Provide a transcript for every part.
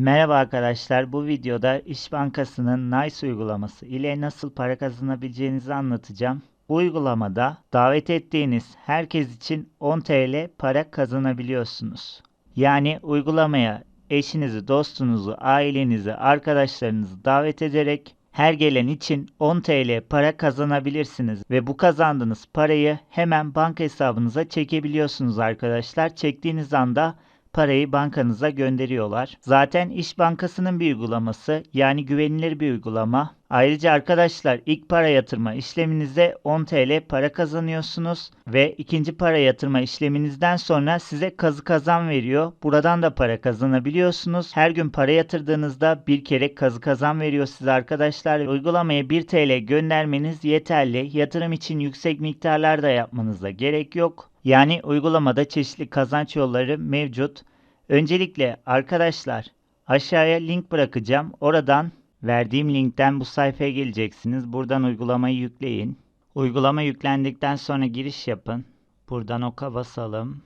Merhaba arkadaşlar. Bu videoda İş Bankası'nın Nice uygulaması ile nasıl para kazanabileceğinizi anlatacağım. Bu uygulamada davet ettiğiniz herkes için 10 TL para kazanabiliyorsunuz. Yani uygulamaya eşinizi, dostunuzu, ailenizi, arkadaşlarınızı davet ederek her gelen için 10 TL para kazanabilirsiniz ve bu kazandığınız parayı hemen banka hesabınıza çekebiliyorsunuz arkadaşlar. Çektiğiniz anda parayı bankanıza gönderiyorlar. Zaten İş Bankası'nın bir uygulaması yani güvenilir bir uygulama. Ayrıca arkadaşlar ilk para yatırma işleminize 10 TL para kazanıyorsunuz ve ikinci para yatırma işleminizden sonra size kazı kazan veriyor. Buradan da para kazanabiliyorsunuz. Her gün para yatırdığınızda bir kere kazı kazan veriyor size arkadaşlar. Uygulamaya 1 TL göndermeniz yeterli. Yatırım için yüksek miktarlarda yapmanıza gerek yok. Yani uygulamada çeşitli kazanç yolları mevcut. Öncelikle arkadaşlar aşağıya link bırakacağım. Oradan verdiğim linkten bu sayfaya geleceksiniz. Buradan uygulamayı yükleyin. Uygulama yüklendikten sonra giriş yapın. Buradan oka basalım.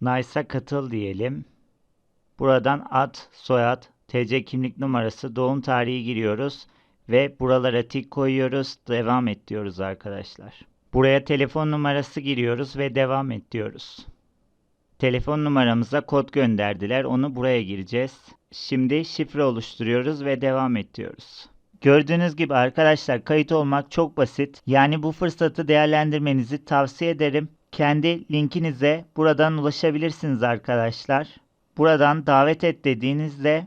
Nice'a katıl diyelim. Buradan ad, soyad, TC kimlik numarası, doğum tarihi giriyoruz ve buralara tik koyuyoruz. Devam et diyoruz arkadaşlar. Buraya telefon numarası giriyoruz ve devam et diyoruz. Telefon numaramıza kod gönderdiler. Onu buraya gireceğiz. Şimdi şifre oluşturuyoruz ve devam et diyoruz. Gördüğünüz gibi arkadaşlar kayıt olmak çok basit. Yani bu fırsatı değerlendirmenizi tavsiye ederim. Kendi linkinize buradan ulaşabilirsiniz arkadaşlar. Buradan davet et dediğinizde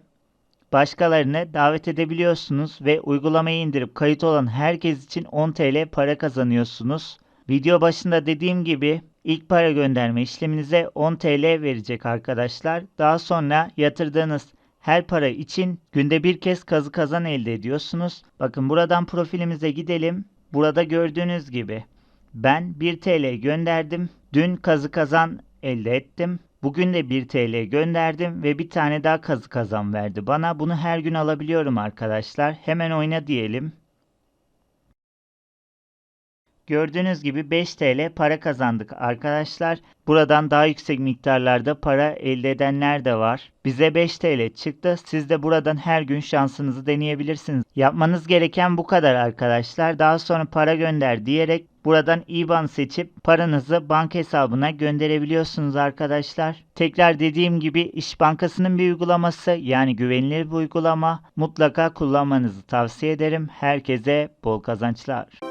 başkalarını davet edebiliyorsunuz ve uygulamayı indirip kayıt olan herkes için 10 TL para kazanıyorsunuz. Video başında dediğim gibi ilk para gönderme işleminize 10 TL verecek arkadaşlar. Daha sonra yatırdığınız her para için günde bir kez kazı kazan elde ediyorsunuz. Bakın buradan profilimize gidelim. Burada gördüğünüz gibi ben 1 TL gönderdim. Dün kazı kazan elde ettim. Bugün de 1 TL gönderdim ve bir tane daha kazı kazan verdi bana. Bunu her gün alabiliyorum arkadaşlar. Hemen oyna diyelim. Gördüğünüz gibi 5 TL para kazandık arkadaşlar. Buradan daha yüksek miktarlarda para elde edenler de var. Bize 5 TL çıktı. Siz de buradan her gün şansınızı deneyebilirsiniz. Yapmanız gereken bu kadar arkadaşlar. Daha sonra para gönder diyerek buradan IBAN seçip paranızı banka hesabına gönderebiliyorsunuz arkadaşlar. Tekrar dediğim gibi İş Bankası'nın bir uygulaması yani güvenilir bir uygulama. Mutlaka kullanmanızı tavsiye ederim. Herkese bol kazançlar.